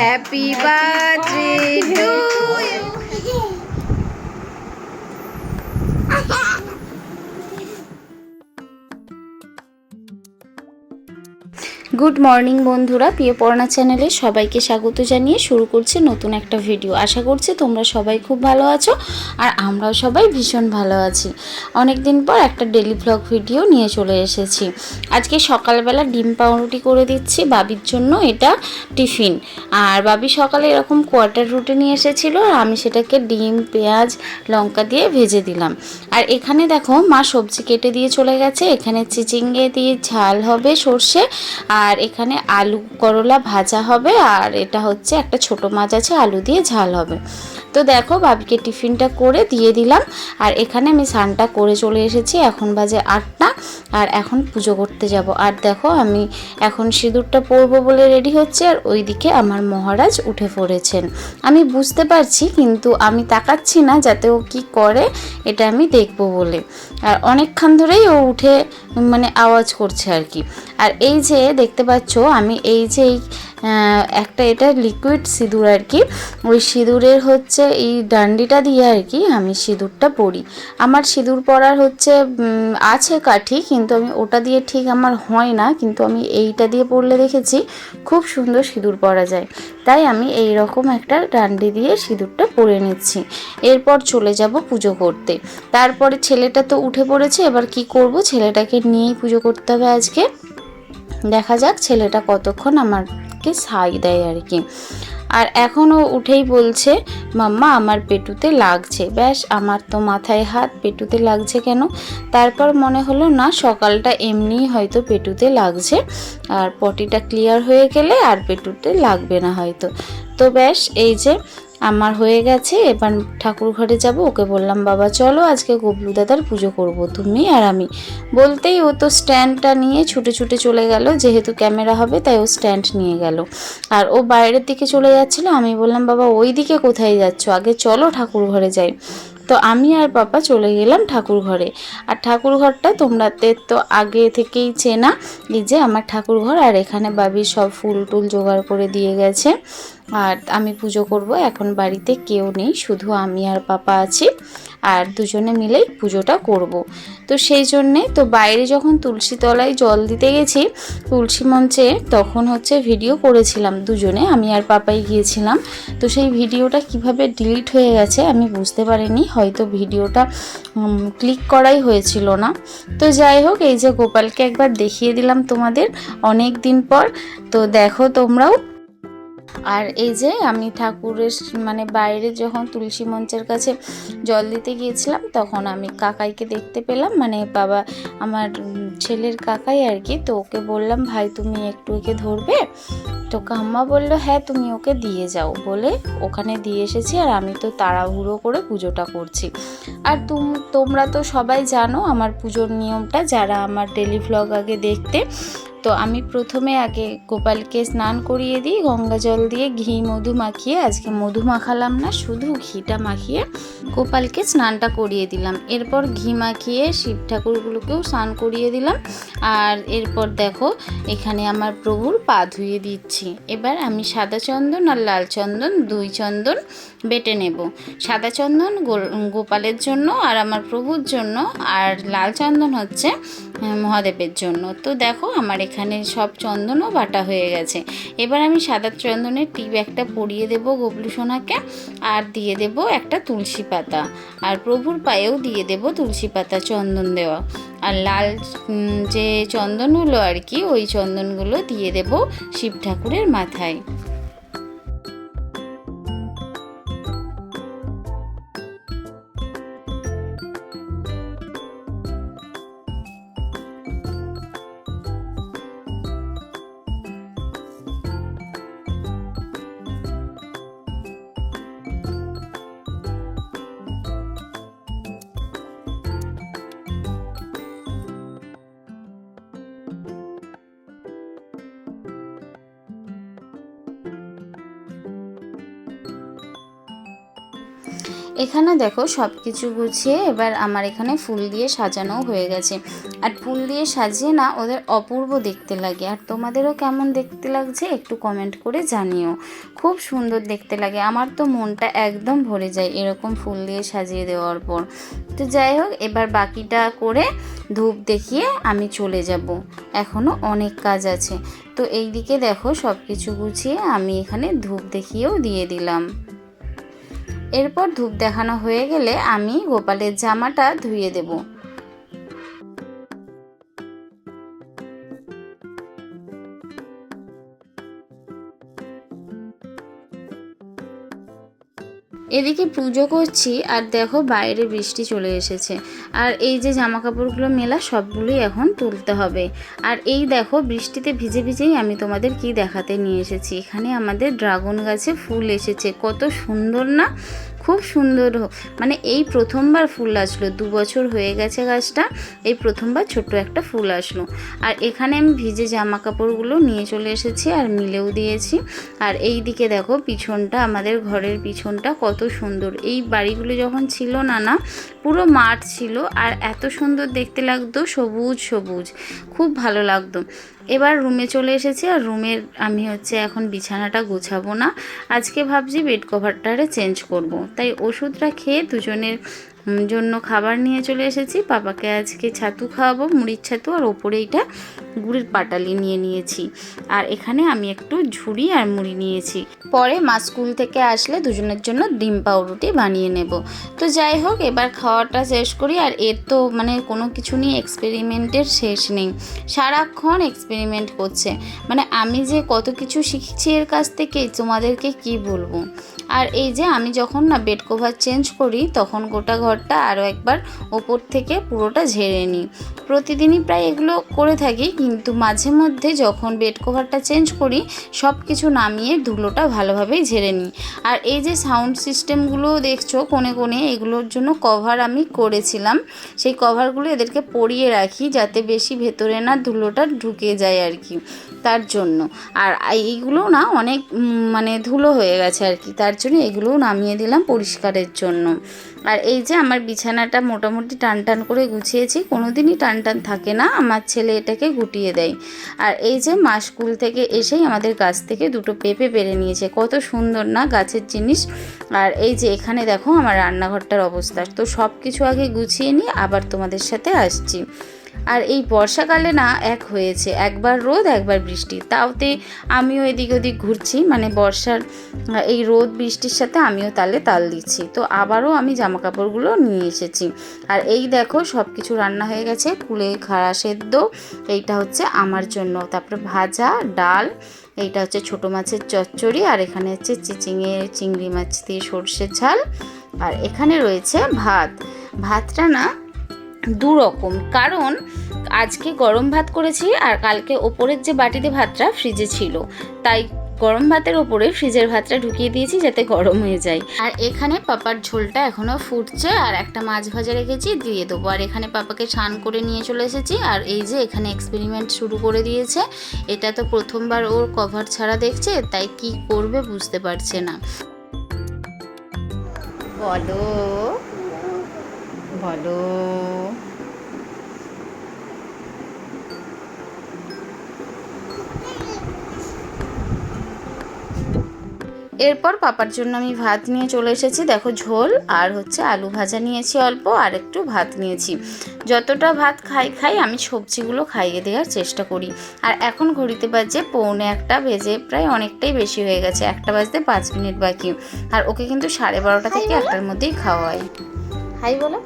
Happy birthday to good morning বন্ধুরা, প্রিয় পড়না চ্যানেলে সবাইকে স্বাগত জানিয়ে শুরু করছি নতুন একটা ভিডিও। আশা করছি তোমরা সবাই খুব ভালো আছো আর আমরাও সবাই ভীষণ ভালো আছি। অনেক দিন পর একটা ডেলি ভ্লগ ভিডিও নিয়ে চলে এসেছি। আজকে সকালবেলা ডিম পাউরুটি করে দিচ্ছি, বাবির জন্য এটা টিফিন। আর বাবি সকালে এরকম কোয়ার্টার রুটি নিয়ে এসেছিল, আর আমি সেটাকে ডিম, পেঁয়াজ, লঙ্কা দিয়ে ভেজে দিলাম। আর এখানে দেখো মা সবজি কেটে দিয়ে চলে গেছে, এখানে চিচিঙ্গে দিয়ে ঝাল হবে সর্ষে, আর এখানে আলু করলা ভাজা হবে আর এটা হচ্ছে একটা ছোট মাছ আছে, আলু দিয়ে ঝাল হবে। তো দেখো বাবিকে টিফিনটা করে দিয়ে দিলাম। আর এখানে আমি স্নানটা করে চলে এসেছি, এখন বাজে আটটা, আর এখন পুজো করতে যাব। আর দেখো আমি এখন সিঁদুরটা পরবো বলে রেডি হচ্ছে, আর ওইদিকে আমার মহারাজ উঠে পড়েছেন। আমি বুঝতে পারছি, কিন্তু আমি তাকাচ্ছি না যাতে ও কি করে, এটা আমি দেখব বলে। আর অনেকক্ষণ ধরেই ও উঠে মানে আওয়াজ করছে আর কি। আর এই যে দেখতে পাচ্ছ, আমি এই যে এই একটা এটা লিকুইড সিঁদুর আর কি ওই সিঁদুরের হচ্ছে এই ডান্ডিটা দিয়ে আর কি আমি সিঁদুরটা পরি। আমার সিঁদুর পরার হচ্ছে আছে কাঠি, কিন্তু আমি ওটা দিয়ে ঠিক আমার হয় না, কিন্তু আমি এইটা দিয়ে পরলে দেখেছি খুব সুন্দর সিঁদুর পরা যায়। তাই আমি এই রকম একটা ডান্ডি দিয়ে সিঁদুরটা পরে নিচ্ছি। এরপর চলে যাব পুজো করতে। তারপরে ছেলেটা তো উঠে পড়েছে, এবার কি করব? ছেলেটাকে নিয়েই পুজো করতে হবে আজকে। দেখা যাক ছেলেটা কতক্ষণ আমাকে সাই দেয় আর কি। আর এখনও উঠেই বলছে, মাম্মা, আমার পেটুতে লাগছে। ব্যাস, আমার তো মাথায় হাত, পেটুতে লাগছে কেন? তারপর মনে হলো, না, সকালটা এমনিই হয়তো পেটুতে লাগছে। আর পটিটা ক্লিয়ার হয়ে গেলে আর পেটুতে লাগবে না হয়তো। তো ব্যাস, এই যে আমার হয়ে গেছে, এবার ঠাকুর ঘরে যাব। ওকে বললাম, বাবা, চলো আজকে গবলু দাদার পুজো করব, তুমি আর আমি। বলতেই ও তো স্ট্যান্ডটা নিয়ে ছুটে ছুটে চলে গেল। যেহেতু ক্যামেরা হবে, তাই ও স্ট্যান্ড নিয়ে গেল। আর ও বাইরের দিকে চলে যাচ্ছিল, আমি বললাম, বাবা ওই দিকে কোথায় যাচ্ছ? আগে চলো ঠাকুর ঘরে যাই। তো আমি আর পাপা চলে গেলাম ঠাকুর ঘরে। আর ঠাকুর ঘরটা তোমরাদের তো আগে থেকেই চেনা, এই যে আমার ঠাকুর ঘর, আর এখানে বাবি সব ফুল টুল জোগাড় করে দিয়ে গেছে। আর আমি পুজো করব। এখন বাড়িতে কেউ নেই, শুধু আমি আর পাপা আছি আর দুজনে মিলেই পুজোটা করব। তো সেই জন্যে তো বাইরে যখন তুলসী তলায় জল দিতে গেছি, তুলসী মঞ্চে তখন হচ্ছে ভিডিও করেছিলাম দুজনে, আমি আর পাপাই গিয়েছিলাম। তো সেই ভিডিওটা কীভাবে ডিলিট হয়ে গেছে আমি বুঝতে পারিনি, হয়তো ভিডিওটা ক্লিক করাই হয়েছিল না। তো যাই হোক, এই যে গোপালকে একবার দেখিয়ে দিলাম তোমাদের অনেক দিন পর। তো দেখো তোমরাও আর এই যে আমি ঠাকুরের মানে বাইরে যখন তুলসী মঞ্চের কাছে জল দিতে গিয়েছিলাম, তখন আমি কাকাইকে দেখতে পেলাম। মানে বাবা, আমার ছেলের কাকাই আর কি, তো ওকে বললাম, ভাই, তুমি একটু একে ধরবে? তো কাম্মা বলল হ্যাঁ তুমি ওকে দিয়ে যাও। বলে ওখানে দিয়ে এসেছি আর আমি তো তাড়াহুড়ো করে পুজোটা করছি। আর তুম, তোমরা তো সবাই জানো আমার পুজোর নিয়মটা, যারা আমার ডেলি ভ্লগ আগে দেখতে তো আমি প্রথমে আগে গোপালকে স্নান করিয়ে দিই, গঙ্গা জল দিয়ে ঘি, মধু মাখিয়ে, আজকে মধু মাখালাম না, শুধু ঘিটা মাখিয়ে গোপালকে স্নানটা করিয়ে দিলাম। এরপর ঘি মাখিয়ে শিব ঠাকুরগুলোকেও স্নান করিয়ে দিলাম। আর এরপর দেখো, এখানে আমার প্রভুর পা ধুয়ে দিচ্ছি। এবার আমি সাদা চন্দন আর লাল চন্দন, দুই চন্দন বেটে নেব। সাদা চন্দন গোপালের জন্য আর আমার প্রভুর জন্য, আর লাল চন্দন হচ্ছে মহাদেবের জন্য। তো দেখো, আমার এখানে সব চন্দনও বাটা হয়ে গেছে। এবার আমি সাদা চন্দনের টিপ একটা পরিয়ে দেব গবলু সোনাকে আর দিয়ে দেব একটা তুলসী পাতা। আর প্রভুর পায়েও দিয়ে দেব তুলসী পাতা চন্দন দেওয়া। আর লাল যে চন্দনগুলো আর কি, ওই চন্দনগুলো দিয়ে দেব শিব ঠাকুরের মাথায়। এখানে দেখো সব কিছু গুছিয়ে এবার আমার এখানে ফুল দিয়ে সাজানো হয়ে গেছে। আর ফুল দিয়ে সাজিয়ে না ওদের অপূর্ব দেখতে লাগে। আর তোমাদেরও কেমন দেখতে লাগছে একটু কমেন্ট করে জানিও। খুব সুন্দর দেখতে লাগে। আমার তো মনটা একদম ভরে যায় এরকম ফুল দিয়ে সাজিয়ে দেওয়ার পর। তো যাই হোক, এবার বাকিটা করে ধূপ দেখিয়ে আমি চলে যাব। এখনও অনেক কাজ আছে। তো এই দিকে দেখো সব কিছু গুছিয়ে আমি এখানে ধূপ দেখিয়েও দিয়ে দিলাম। এরপর ধূপ দেখানো হয়ে গেলে আমি গোপালের জামাটা ধুয়ে দেব। এদিকে পুজো করছি আর দেখো বাইরে বৃষ্টি চলে এসেছে। আর এই যে জামা কাপড়গুলো মেলা, সবগুলোই এখন তুলতে হবে। আর এই দেখো বৃষ্টিতে ভিজে ভিজেই আমি তোমাদের কি দেখাতে নিয়ে এসেছি। এখানে আমাদের ড্রাগন গাছে ফুল এসেছে। কত সুন্দর না? খুব সুন্দর মানে এই প্রথমবার ফুল আসলো, দু বছর হয়ে গেছে গাছটা, এই প্রথমবার ছোট্ট একটা ফুল আসলো। আর এখানে আমি ভিজে জামা কাপড়গুলো নিয়ে চলে এসেছি আর মিলেও দিয়েছি। আর এই দিকে দেখো পিছনটা, আমাদের ঘরের পিছনটা কত সুন্দর। এই বাড়িগুলো যখন ছিল না না, পুরো মাঠ ছিল আর এত সুন্দর দেখতে লাগতো সবুজ সবুজ। খুব ভালো লাগতো। এবার রুমে চলে এসেছি আর রুমের আমি হচ্ছে এখন বিছানাটা গোছাবো না আজকে ভাবছি বেড কভারটারে চেঞ্জ করব। তাই ওষুধটা খেয়ে দুজনের জন্য খাবার নিয়ে চলে এসেছি। পাপাকে আজকে ছাতু খাওয়াবো, মুড়ির ছাতু, আর ওপরে এটা গুড়ের পাটালি নিয়ে নিয়েছি। আর এখানে আমি একটু ঝুড়ি আর মুড়ি নিয়েছি। পরে মা স্কুল থেকে আসলে দুজনের জন্য ডিম পাউরুটি বানিয়ে নেব। তো যাই হোক, এবার খাওয়াটা শেষ করি, আর এর তো মানে কোনো কিছু নিয়ে এক্সপেরিমেন্টের শেষ নেই। সারাক্ষণ এক্সপেরিমেন্ট করছে। মানে আমি যে কত কিছু শিখছি এর কাছ থেকে তোমাদেরকে কি বলব? আর এই যে আমি যখন না বেড কভার চেঞ্জ করি, তখন গোটা ঘরটা আরও একবার ওপর থেকে পুরোটা ঝেড়ে নিই। প্রতিদিনই প্রায় এগুলো করে থাকি, কিন্তু মাঝে মধ্যে যখন বেড কভারটা চেঞ্জ করি সব কিছু নামিয়ে ধুলোটা ভালোভাবেই ঝেড়ে নিই। আর এই যে সাউন্ড সিস্টেমগুলো দেখছ, কোণে কোণে এগুলোর জন্য কভার আমি করেছিলাম। সেই কভারগুলো এদেরকে পরিয়ে রাখি, যাতে বেশি ভেতরে না ধুলোটা ঢুকে যায় আর কি, তার জন্য। আর এইগুলো না অনেক মানে ধুলো হয়ে গেছে আর কি, তার জন্য এগুলোও নামিয়ে দিলাম পরিষ্কারের জন্য। আর এই যে আমার বিছানাটা মোটামুটি টান টান করে গুছিয়েছি, কোনোদিনই টান টান থাকে না, আমার ছেলে এটাকে গুটিয়ে দেয়। আর এই যে মা স্কুল থেকে এসেই আমাদের গাছ থেকে দুটো পেঁপে পেরে নিয়েছে, কত সুন্দর না গাছের জিনিস। আর এই যে এখানে দেখো আমার রান্নাঘরটার অবস্থা, তো সব কিছু আগে গুছিয়ে নিয়ে আবার তোমাদের সাথে আসছি। আর এই বর্ষাকালে না এক হয়েছে, একবার রোদ, একবার বৃষ্টি। তাওতে আমিও এদিক ওদিক ঘুরছি মানে বর্ষার এই রোদ, বৃষ্টির সাথে আমিও তালে তাল দিচ্ছি। তো আবারও আমি জামা কাপড়গুলো নিয়ে এসেছি। আর এই দেখো সব কিছু রান্না হয়ে গেছে, কুলে খাড়া সেদ্ধ, এইটা হচ্ছে আমার জন্য। তারপরে ভাজা, ডাল, এইটা হচ্ছে ছোটো মাছের চচ্চড়ি, আর এখানে হচ্ছে চিচিঙে, চিংড়ি মাছ দিয়ে সর্ষের ঝাল। আর এখানে রয়েছে ভাত। ভাতটা না দু রকম কারণ আজকে গরম ভাত করেছি আর কালকে ওপরের যে বাটিতে ভাতটা ফ্রিজে ছিল, তাই গরম ভাতের ওপরে ফ্রিজের ভাতটা ঢুকিয়ে দিয়েছি যাতে গরম হয়ে যায়। আর এখানে পাপার ঝোলটা এখনও ফুটছে আর একটা মাছ ভাজা রেখেছি, দিয়ে দেবো। আর এখানে পাপাকে স্নান করে নিয়ে চলে এসেছি আর এই যে এখানে এক্সপেরিমেন্ট শুরু করে দিয়েছে, এটা তো প্রথমবার ওর কভার ছাড়া দেখছে, তাই কি করবে বুঝতে পারছে না। বলো বলো। এরপর পাপার জন্য আমি ভাত নিয়ে চলে এসেছি। দেখো ঝোল আর হচ্ছে আলু ভাজা নিয়েছি অল্প আর একটু ভাত নিয়েছি। যতটা ভাত খাই খাই আমি সবজিগুলো খাইয়ে দেওয়ার চেষ্টা করি। আর এখন ঘড়িতে বাজে পৌনে একটা বেজে প্রায় অনেকটাই বেশি হয়ে গেছে। একটা বাজতে পাঁচ মিনিট বাকি। আর ওকে কিন্তু সাড়ে বারোটা থেকে একটার মধ্যেই খাওয়াই। হাই বলো।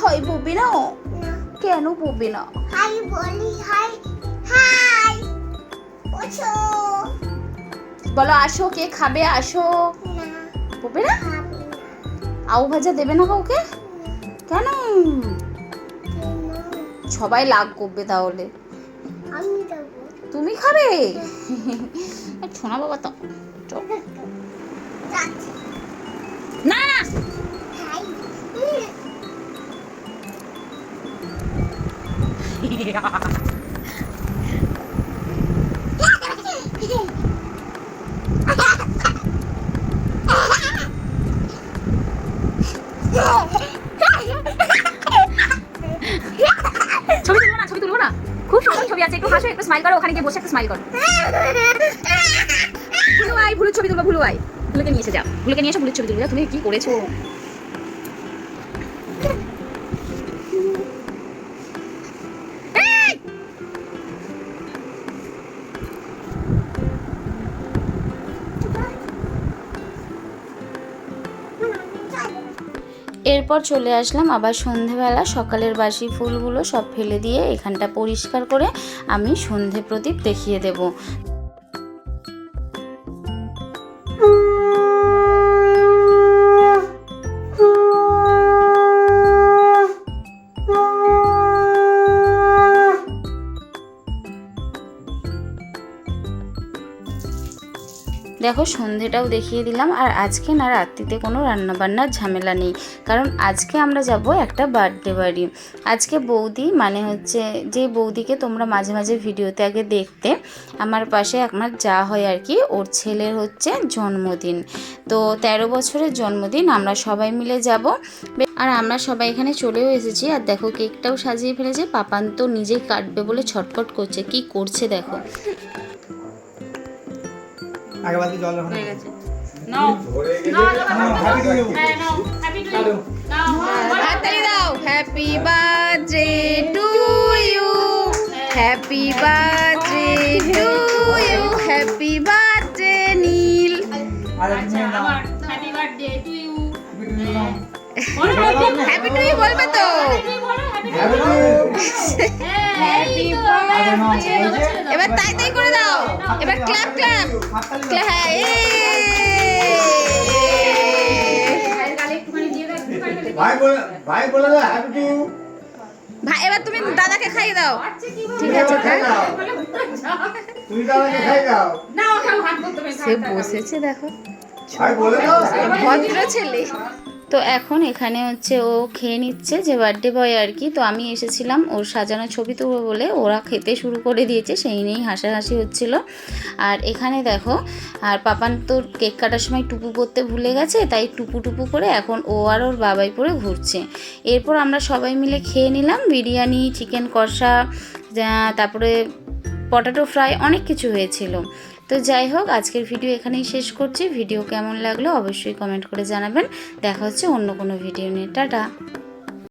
হয় বলবি না কেন বলবি না? হাই বলি হাই হাই ওছো বলো আসো কে খাবে? আসো। না বলবে না? আউ ভাজা দেবে না কাউকে? কেন? সবাই লাগ করবে তাহলে। তুমি খাবে? শোনা বাবা তো। না না। ছবি তুলবো না, ছবি তুলবো না। খুব সুন্দর ছবি আছে, একটু হাসো, একটু স্মাইল করো, ওখানে গিয়ে বসে একটু স্মাইল করো। ভুলু আই, ভুলুর ছবি তুলবো, ভুলু আই। ভুলুকে নিয়ে এসে যাও, ভুলুকে নিয়ে এসে, ভুলুর ছবি তুলবো। তুমি কি করেছ? এরপর চলে আসলাম আবার সন্ধেবেলা। সকালের বাসি ফুলগুলো সব ফেলে দিয়ে এখানটা পরিষ্কার করে আমি সন্ধে প্রদীপ দেখিয়ে দেব। দেখো সন্ধেটাও দেখিয়ে দিলাম, আর আজকে না রাত্রিতে কোনো রান্নাবান্নার ঝামেলা নেই, কারণ আজকে আমরা যাব একটা বার্থডে বাড়ি আজকে বৌদি মানে হচ্ছে যে বৌদিকে তোমরা মাঝে মাঝে ভিডিওতে আগে দেখতে, আমার পাশে আমার যা হয় আর কি, ওর ছেলের হচ্ছে জন্মদিন। তো তেরো বছরের জন্মদিন, আমরা সবাই মিলে যাব। আর আমরা সবাই এখানে চলেও এসেছি, আর দেখো কেকটাও সাজিয়ে ফেলেছে, পাপান তো নিজেই কাটবে বলে ছটফট করছে, কি করছে দেখো। আগে বালতি জল রাখো হয়ে গেছে। হাততালি দাও। Happy birthday to you happy birthday to you happy birthday Neel আর তুমি নাও। Happy birthday to you happy to you বলবে তো। এবার তাই তাই করে দাও। এবার ক্ল্যাপ ক্ল্যাপ হ্যাঁ ভাই বলে ভাই বলে দাও হ্যাপি টু ভাই এবার তুমি দাদাকে খাইয়ে দাও। ঠিক আছে দাও। তুমি দাদাকে খাই দাও। সে বসেছে দেখো। ভাই বলে দাও। ভদ্র ছেলে। তো এখন এখানে হচ্ছে ও খেয়ে নিচ্ছে যে বার্থডে বয় আর কি। তো আমি এসেছিলাম ওর সাজানো ছবি তুলবো বলে। ওরা খেতে শুরু করে দিয়েছে, সেই নিয়েই হাসাহাসি হচ্ছিল। আর এখানে দেখো, আর পাপান তো কেক কাটার সময় টুপু পরতে ভুলে গেছে, তাই টুপু টুপু করে এখন ও আর ওর বাবাই পরে ঘুরছে। এরপর আমরা সবাই মিলে খেয়ে নিলাম বিরিয়ানি চিকেন কষা তারপরে পটাটো ফ্রাই অনেক কিছু হয়েছিল। তো যাই হোক, আজকের ভিডিও এখানেই শেষ করছি। ভিডিও কেমন লাগল অবশ্যই কমেন্ট করে জানাবেন। দেখা হচ্ছে অন্য কোনো ভিডিও নিয়ে। টাটা।